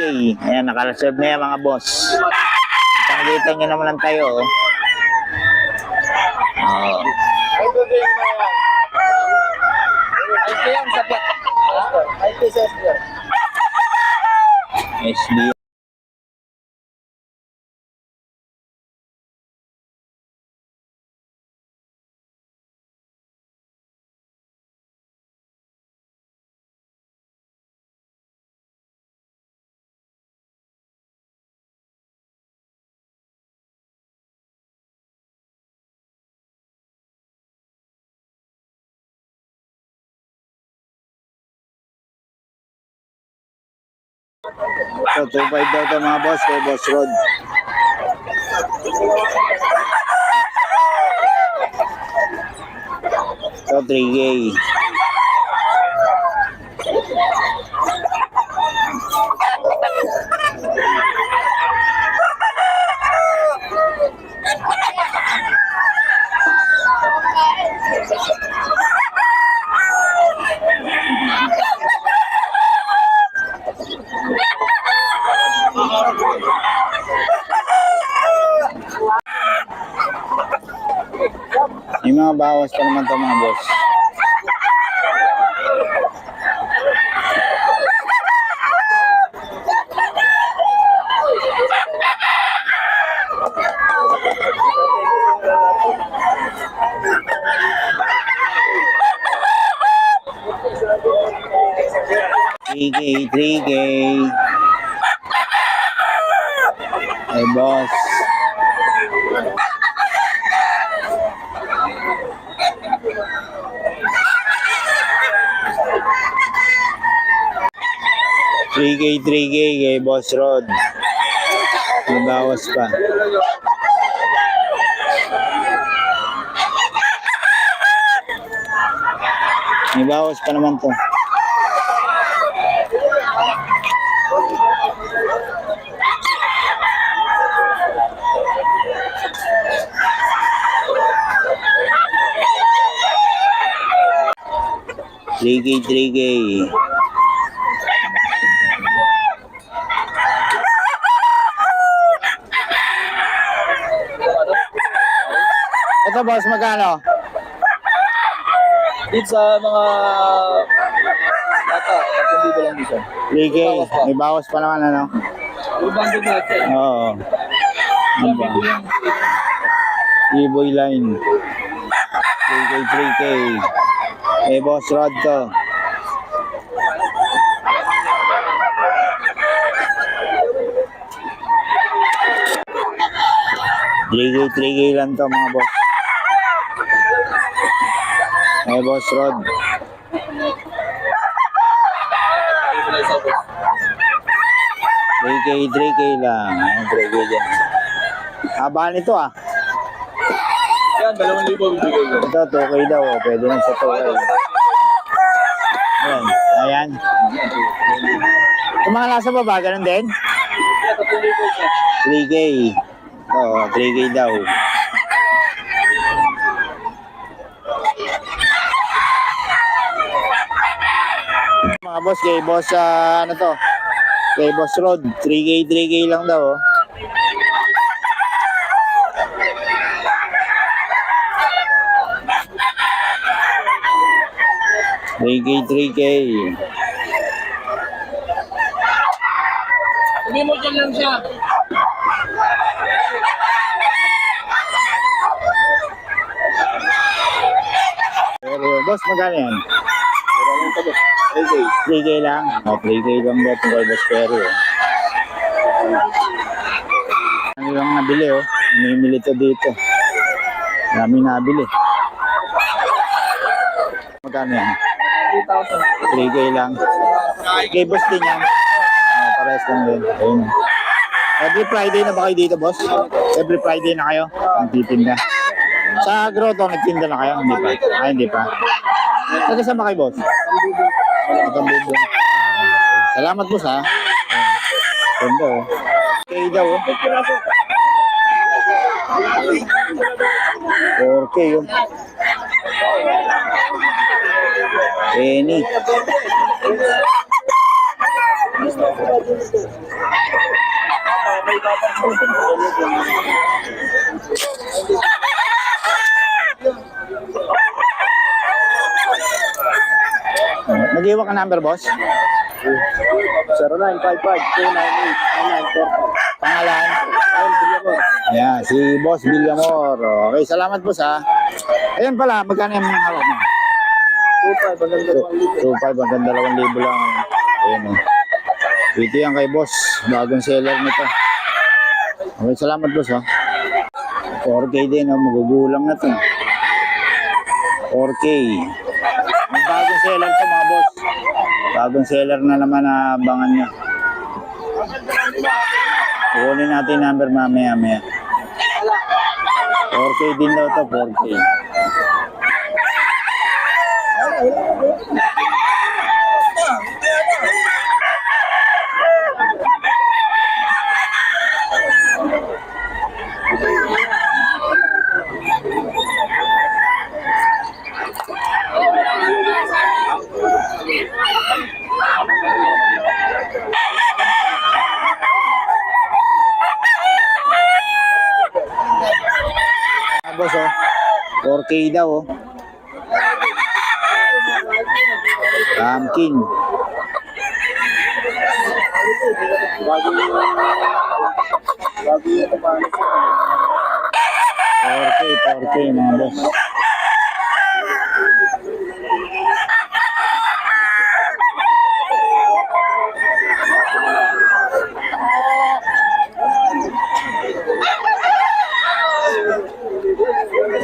Ayan, nakareserve na yan mga boss. Kitang kita nyo naman lang tayo. Oh. Oh. Sa SBR. So, 2.5 daw ito mga boss kay Boss Rod. So, 3K. May mga bawas pa naman to mga boss. Three K, boss. Three K, three K kay Boss Rod. May bawas pa. May bawas pa naman to. Three K, three K. Ito boss, magkano? Dito sa mga bata, 3,000 lang dito. 3K. May bawas pa naman ano? Ibang din natin. Oo. Ano ba? E-boy line. 3K, 3K. Eh, boss Rod to. Three K lang to mga boss. Eh, boss Rod. 3K, 3K lang. Ayan, 3K dyan. Haba nito ah. Yan, 2,000 bibigay ko. Ito, 2K daw. Oh. Pwede lang sa 2K. Ayan. Ayan. Yung mga nasa baba, ganun din? Yan, 3,000 siya. 3K. Oo, 3K daw. Boss, kay boss, ah, ano to? Kay boss Rod, 3K, 3K lang daw. Oh. Three K, three K. Sabi mo dyan lang siya. Pero, boss, magkano yan? Pero boss. 3K. 3K lang? Oh, 3K lang daw itong kay Boss Pero. Oh. Ano lang nabili, oh. Namimili to dito. Dami nabili. Magkano yan? 3,000. 3K lang. Kay boss din yan. Ah, parehas lang din. Ayun. Every Friday na ba kayo dito, boss? Every Friday na kayo? Nagtitinda. Sa grotto, nagtinda na kayo? Hindi pa. Ah, hindi pa. Ba kayo, boss? Salamat, boss, ha? Ganda, oh. Okay daw, oh. 4K, oh. Penny. Nag-iwan ka number, boss? 0955-298-9944. Pangalan? Ayan, si Boss Villamor. Okay, salamat boss ha. Ayan pala, magkano yung hawak mo? 25, maganda 2.5 hanggang 2,000 lang. Ayan o. Dito yan kay boss. Bagong seller nito. Okay, salamat boss ha. 4K din o, magugulang na to. 4K. Bagong seller to mga boss. Bagong seller na naman na abangan nyo. Kukunin natin yung number mamaya maya. 4K din daw to, 4K. Ah, boss, oh. 4K daw, oh. Pumpkin. Bago 4K, 4K, mga boss.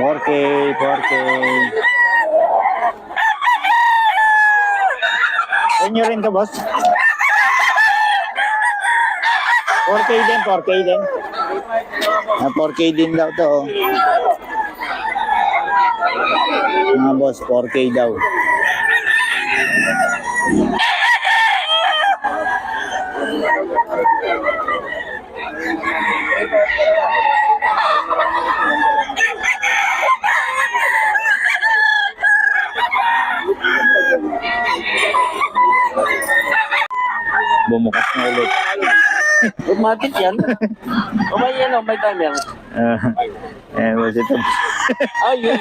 Four K, K. Inyo rin to, boss? 4K din, 4K din. Ah, 4K din daw to. oh. Mga boss, 4K daw. Bumukas na ulit. Automatic yan. o may yan o, may timer. Ah, eh, boss, ito. Ah, yun.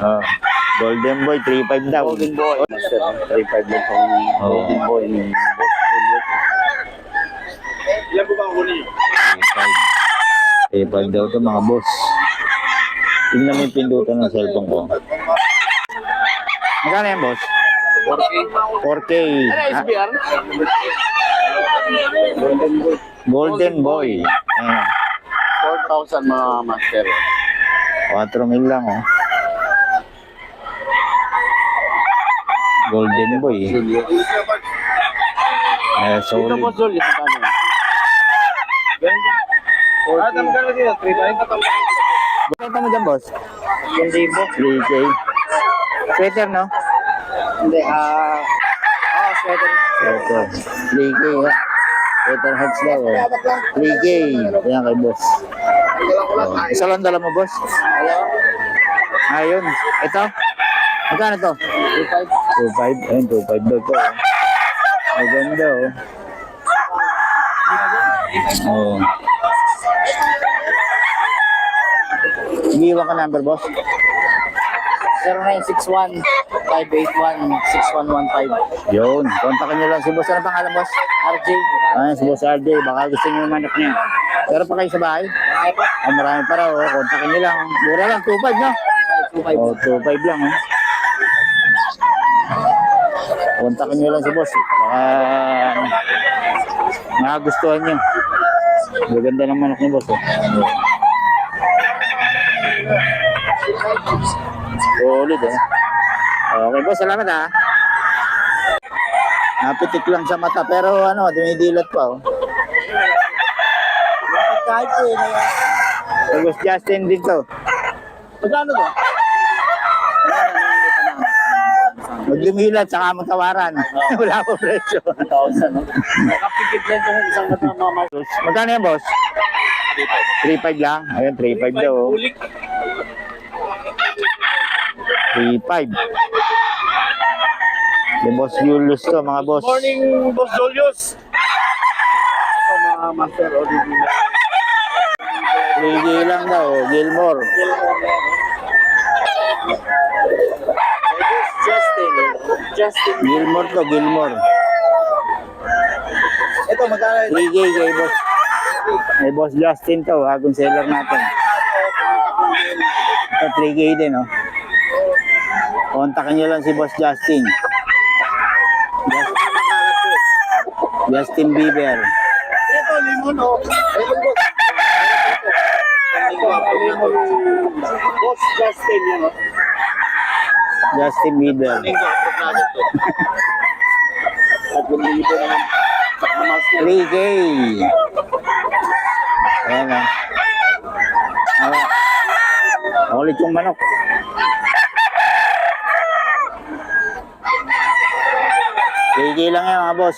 Oh, Golden Boy, 3.5 daw. Golden Boy. 35 lang pang Oo. Golden Boy. ni Boss Julio. Ilan po ba ang kunin? 3.5 daw to mga boss. Tingnan mo yung pindutan ng cellphone ko. Magkano yan, boss? 4K. 4K. Ano, Ah, SBR? Golden Boy. Golden Boy. Ayan. 4,000 mga master. 4 mil lang, oh. Golden Boy. eh. Julio. Eh, Ito solid. po, Julio. Magkano? Ah, tama ka dito. 3,000. Bakit mo dyan, boss? 1,000. 3K. Sweater, no? Hindi, ah... Ah, sweater. Sweater. 3K, ha? Sweater hats daw, oh. 3K. Ayan kay boss. Oh. Isa lang dala mo, boss? Ayun. Ito? Magkano to? 2.5. Ayun, 2.5 daw to. oh. Maganda, oh. Oo. Iiwan ka number, boss? 0961-581-6115. Yun. Kontakin nyo lang si boss. Ano pangalan, boss? RJ. Ayun, si boss RJ. Baka gusto nyo manok niya. Pero pa kayo sa bahay? Ay po. Ah, marami pa raw. Oh. Kontakin nyo lang. Mura lang. 2.5, no? 25. Oh, 2.5 lang, oh. Kontakin nyo lang si boss. Baka nakagustuhan nyo. Maganda ng manok ni boss, oh. Solid, eh. Okay, boss. Salamat, ha. Napitik lang sa mata, pero ano, dumidilat pa, oh. Kahit po yun. Kay Boss Justin dito. Magkano ba? Maglumilat, saka magtawaran. Wala po presyo. 1,000. no? Nakapikit lang itong isang batang mama. Magkano yan, boss? 3.5 lang. Ayun, 3.5 daw. oh. Ulik. 3.5. Ni Boss Julius to, mga boss. Morning, Boss Julius. Ito mga master original. 3K lang daw, Gilmore. Justin. Justin. Gilmore to, Gilmore. Ito, magkano? 3K kay boss. May boss Justin to, agong seller natin. Ito 3K din, oh. Kontakin nyo lang si boss Justin. Justin Bieber. Ito, limon, oh. Ito, boss. Limon. Boss Justin, yun, oh. Justin Bieber. Libo naman. Saka master. 3K. Ayan, oh. Ayan. Ulit yung manok. KK lang yan mga boss.